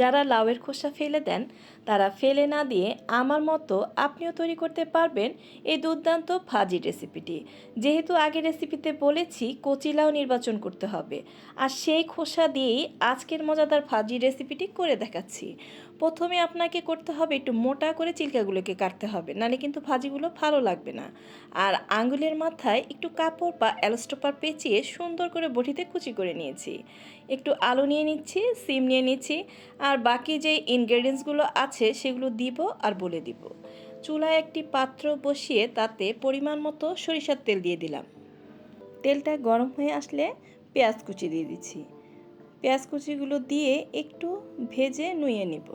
যারা লাউয়ের খোসা ফেলে দেন, তারা ফেলে না দিয়ে আমার মতো আপনিও তৈরি করতে পারবেন এই দুর্দান্ত ভাজি রেসিপিটি। যেহেতু আগে রেসিপিতে বলেছি কচি লাউ নির্বাচন করতে হবে, আর সেই খোসা দিয়েই আজকের মজাদার ভাজি রেসিপিটি করে দেখাচ্ছি। প্রথমে আপনাকে করতে হবে একটু মোটা করে চিলকাগুলোকে কাটতে হবে নাহলে কিন্তু ভাজিগুলো ভালো লাগবে না। আর আঙ্গুলের মাথায় একটু কাপড় বা অ্যালোস্টোপার পেঁচিয়ে সুন্দর করে বটিতে কুচি করে নিয়েছি। একটু আলু নিয়ে নিচ্ছি, সিম নিয়ে নিচ্ছি আর বাকি যে ইনগ্রেডিয়েন্টসগুলো আছে, সেগুলো দিব আর বলে দিব। চুলায় একটি পাত্র বসিয়ে তাতে পরিমাণ মতো সরিষার তেল দিয়ে দিলাম। তেলটা গরম হয়ে আসলে পেঁয়াজ কুচি দিয়ে দিচ্ছি। পেঁয়াজ কুচিগুলো দিয়ে একটু ভেজে নুয়ে নিব।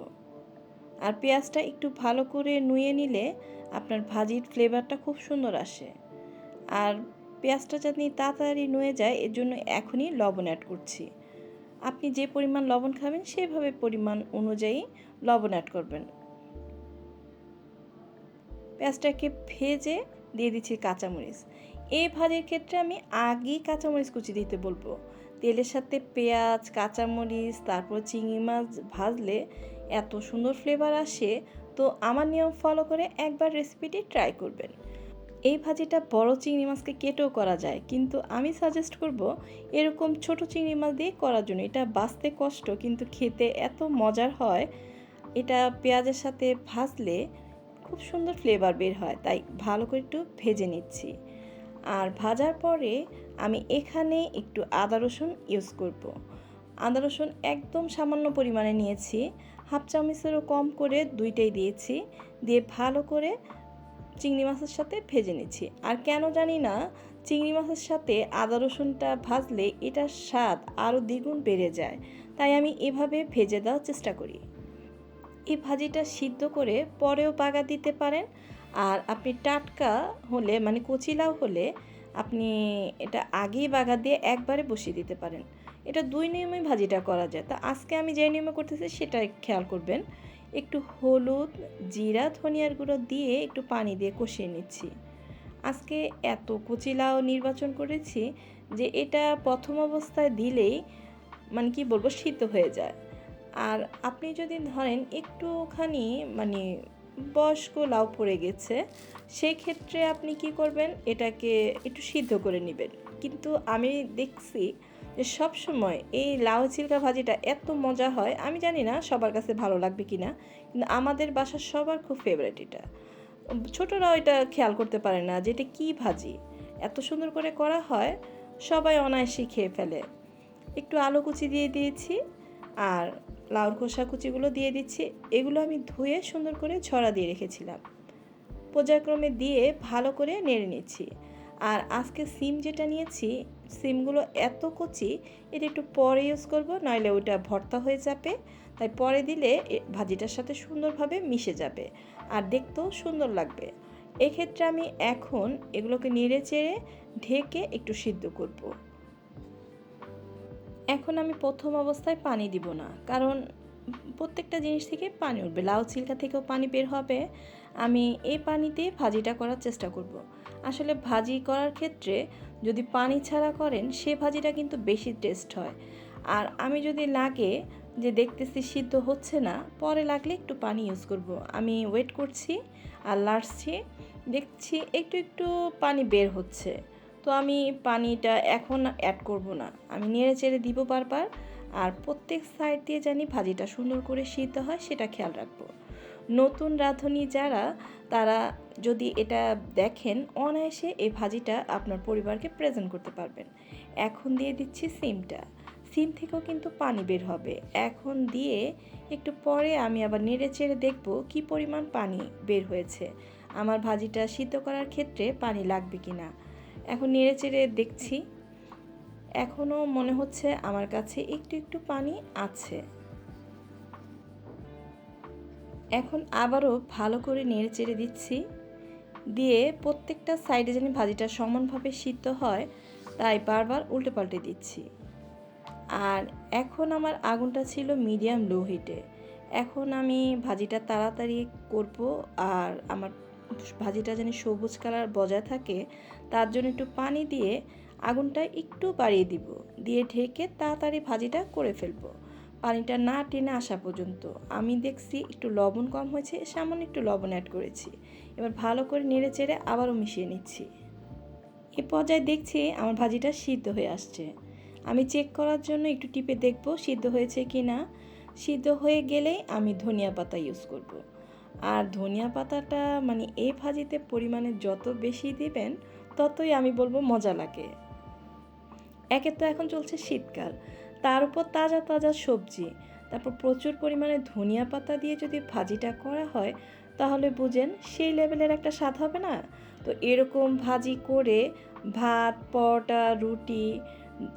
আর পেঁয়াজটা একটু ভালো করে নুয়ে নিলে আপনার ভাজির ফ্লেভারটা খুব সুন্দর আসে। আর পেঁয়াজটা যাতে তাড়াতাড়ি নুয়ে যায়, এর জন্য এখনই লবণ অ্যাড করছি। আপনি যে পরিমাণ লবণ খাবেন সেভাবে পরিমাণ অনুযায়ী লবণ অ্যাড করবেন। পেঁয়াজটাকে ভেজে দিয়ে দিচ্ছি কাঁচামরিচ। এই ভাজির ক্ষেত্রে আমি আগেই কাঁচামরিচ কুচি দিতে বলব। তেলের সাথে পেঁয়াজ, কাঁচামরিচ, তারপর চিংড়ি মাছ ভাজলে এত সুন্দর ফ্লেভার আসে। তো আমার নিয়ম ফলো করে একবার রেসিপিটি ট্রাই করবেন। এই ভাজিটা বড় চিংড়ি মাছকে কেটেও করা যায়, কিন্তু আমি সাজেস্ট করব এরকম ছোট চিংড়ি মাছ দিয়ে করার জন্য। এটা বাঁচতে কষ্ট, কিন্তু খেতে এত মজার হয়। এটা পেঁয়াজের সাথে ভাজলে খুব সুন্দর ফ্লেভার বের হয়, তাই ভালো করে একটু ভেজে নিচ্ছি। আর ভাজার পরে আমি এখানে একটু আদা রসুন ইউজ করব। আদা রসুন একদম সামান্য পরিমাণে নিয়েছি। হাফ চামচেরও কম করে দুইটাই দিয়েছি। দিয়ে ভালো করে চিংড়ি মাছের সাথে ভেজে নিচ্ছি। আর কেন জানি না, চিংড়ি মাছের সাথে আদা রসুনটা ভাজলে এটার স্বাদ আরও দ্বিগুণ বেড়ে যায়। তাই আমি এভাবে ভেজে দেওয়ার চেষ্টা করি। এই ভাজিটা সিদ্ধ করে পরেও পাগা দিতে পারেন। আর আপনি টাটকা হলে মানে কচিলাও হলে আপনি এটা আগেই বাগা দিয়ে একবারে বসিয়ে দিতে পারেন। এটা দুই নিয়মে ভাজিটা করা যায়। তা আজকে আমি যে নিয়মে করতেছি সেটা খেয়াল করবেন। একটু হলুদ, জিরা, ধনিয়ার গুঁড়ো দিয়ে একটু পানি দিয়ে কষিয়ে নিচ্ছি। আজকে এত কুচিলাও নির্বাচন করেছি যে এটা প্রথম অবস্থায় দিলেই মানে কি বলব, সিদ্ধ হয়ে যায়। আর আপনি যদি ধরেন একটুখানি মানে বয়স্ক লাউ পড়ে গেছে সেই ক্ষেত্রে আপনি কি করবেন? এটাকে একটু সিদ্ধ করে নেবেন। কিন্তু আমি দেখছি যে সব সময় এই লাউ চিলকা ভাজিটা এত মজা হয়, আমি জানি না সবার কাছে ভালো লাগবে কি না কিন্তু আমাদের বাসার সবার খুব ফেভারিট এটা। ছোটরাও এটা খেয়াল করতে পারে না যে এটা কী ভাজি। এত সুন্দর করে করা হয়, সবাই অনায়াসে খেয়ে ফেলে। একটু আলু কুচি দিয়ে দিয়েছি, আর লাউর খোসা কুচিগুলো দিয়ে দিচ্ছি, এগুলো আমি ধুয়ে সুন্দর করে ছড়া দিয়ে রেখেছিলাম। পর্যায়ক্রমে দিয়ে ভালো করে নেড়ে নিচ্ছি। আর আজকে সিম যেটা নিয়েছি, সিমগুলো এত কচি, এটা একটু পরে ইউজ করব, নইলে ওইটা ভর্তা হয়ে যাবে তাই পরে দিলে ভাজিটার সাথে সুন্দরভাবে মিশে যাবে আর দেখতেও সুন্দর লাগবে এক্ষেত্রে আমি এখন এগুলোকে নেড়ে চেড়ে ঢেকে একটু সিদ্ধ করব। এখন আমি প্রথম অবস্থায় পানি দিব না, কারণ প্রত্যেকটা জিনিস থেকে পানি উঠবে। লাউ চিলকা থেকেও পানি বের হবে। আমি এই পানিতে ভাজিটা করার চেষ্টা করব। আসলে ভাজি করার ক্ষেত্রে যদি পানি ছাড়া করেন, সে ভাজিটা কিন্তু বেশি টেস্ট হয়। আর আমি যদি লাগে যে দেখতেছি সিদ্ধ হচ্ছে না, পরে লাগলে একটু পানি ইউজ করব। আমি ওয়েট করছি আর লাড়ছি, দেখছি একটু একটু পানি বের হচ্ছে। তো আমি পানিটা এখন অ্যাড করব না। আমি নেড়ে চেড়ে দিব বারবার। আর প্রত্যেক সাইড দিয়ে জানি ভাজিটা সুন্দর করে সিদ্ধ হয়, সেটা খেয়াল রাখব। নতুন রাঁধুনি যারা, তারা যদি এটা দেখেন, অনায়াসে এই ভাজিটা আপনার পরিবারকে প্রেজেন্ট করতে পারবেন। এখন দিয়ে দিচ্ছি সিমটা। সিম থেকেও কিন্তু পানি বের হবে। এখন দিয়ে একটু পরে আমি আবার নেড়ে চেড়ে দেখব কি পরিমাণ পানি বের হয়েছে। আমার ভাজিটা সিদ্ধ করার ক্ষেত্রে পানি লাগবে কি না এখন নেড়ে চেড়ে দেখছি। এখনও মনে হচ্ছে আমার কাছে একটু একটু পানি আছে। এখন আবারও ভালো করে নেড়ে চেড়ে দিচ্ছি। দিয়ে প্রত্যেকটা সাইডে যেন ভাজিটা সমানভাবে সিদ্ধ হয়, তাই বারবার উল্টে পাল্টে দিচ্ছি। আর এখন আমার আগুনটা ছিল মিডিয়াম লো হিটে। এখন আমি ভাজিটা তাড়াতাড়ি করব আর আমার ভাজিটা যেন সবুজ কালার বজায় থাকে, তার জন্য একটু পানি দিয়ে আগুনটা একটু বাড়িয়ে দিব। দিয়ে ঢেকে তাড়াতাড়ি ভাজিটা করে ফেলব। পানিটা না টেনে আসা পর্যন্ত। আমি দেখছি একটু লবণ কম হয়েছে, সামান্য একটু লবণ অ্যাড করেছি। এবার ভালো করে নেড়ে চেড়ে আবারও মিশিয়ে নিচ্ছি। এ পর্যায়ে দেখছি আমার ভাজিটা সিদ্ধ হয়ে আসছে। আমি চেক করার জন্য একটু টিপে দেখব সিদ্ধ হয়েছে কি না সিদ্ধ হয়ে গেলেই আমি ধনিয়া পাতা ইউজ করব। আর ধনিয়া পাতাটা মানে এই ভাজিতে পরিমাণে যত বেশি দিবেন, ততই আমি বলব মজা লাগে। একে তো এখন চলছে শীতকাল। তার উপর তাজা তাজা সবজি, তারপর প্রচুর পরিমাণে ধনিয়া পাতা দিয়ে যদি ভাজিটা করা হয়, তাহলে বুঝেন সেই লেভেলের একটা স্বাদ হবে না? তো এরকম ভাজি করে ভাত, পরোটা, রুটি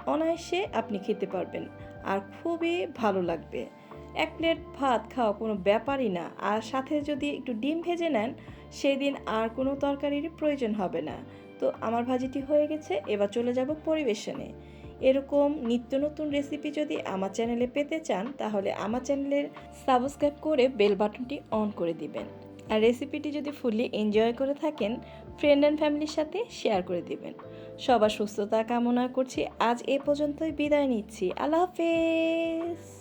অনায়াসে আপনি খেতে পারবেন আর খুবই ভালো লাগবে। এক প্লেট ভাত খাওয়া কোনো ব্যাপারই না আর সাথে যদি একটু ডিম ভেজে নেন, সেদিন আর কোনো তরকারির প্রয়োজন হবে না। তো আমার ভাজিটি হয়ে গেছে, এবার চলে যাব পরিবেশনে। এরকম নিত্য নতুন রেসিপি যদি আমার চ্যানেলে পেতে চান, তাহলে আমার চ্যানেলের সাবস্ক্রাইব করে বেল বাটনটি অন করে দিবেন। আর রেসিপিটি যদি ফুললি এনজয় করে থাকেন ফ্রেন্ড অ্যান্ড ফ্যামিলির সাথে শেয়ার করে দিবেন। সবার সুস্থতা কামনা করছি। আজ এ পর্যন্তই বিদায় নিচ্ছি। আল্লাহ হাফেজ!